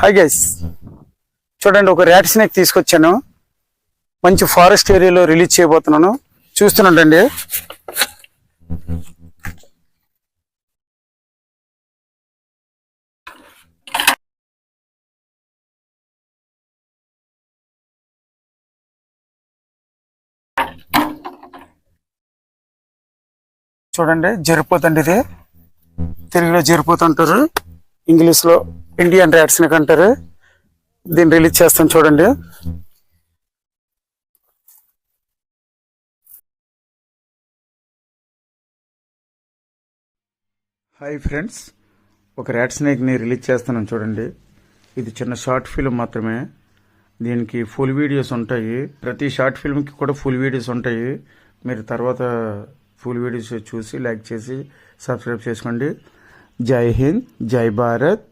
Hi guys చూడండి ఒక rat snake తీసుకొచ్చాను. మంచి ఫారెస్ట్ ఏరియాలో రిలీజ్ చేయబోతున్నాను. చూస్తున్నాండి చూడండి జరిపోతండి ఇది తెలుగులో జరిపోతుంటారు ఇంగ్లీష్లో ఇండియన్ ర్యాట్ స్నేక్ అంటారు దీన్ని రిలీజ్ చేస్తాను చూడండి. హాయ్ ఫ్రెండ్స్ ఒక ర్యాట్ స్నేక్ని రిలీజ్ చేస్తాను చూడండి. ఇది చిన్న షార్ట్ ఫిల్మ్ మాత్రమే. దీనికి ఫుల్ వీడియోస్ ఉంటాయి. ప్రతి షార్ట్ ఫిల్మ్కి కూడా ఫుల్ వీడియోస్ ఉంటాయి. మీరు తర్వాత ఫుల్ వీడియోస్ చూసి లైక్ చేసి సబ్స్క్రైబ్ చేసుకోండి. జై హింద్ జై భారత్.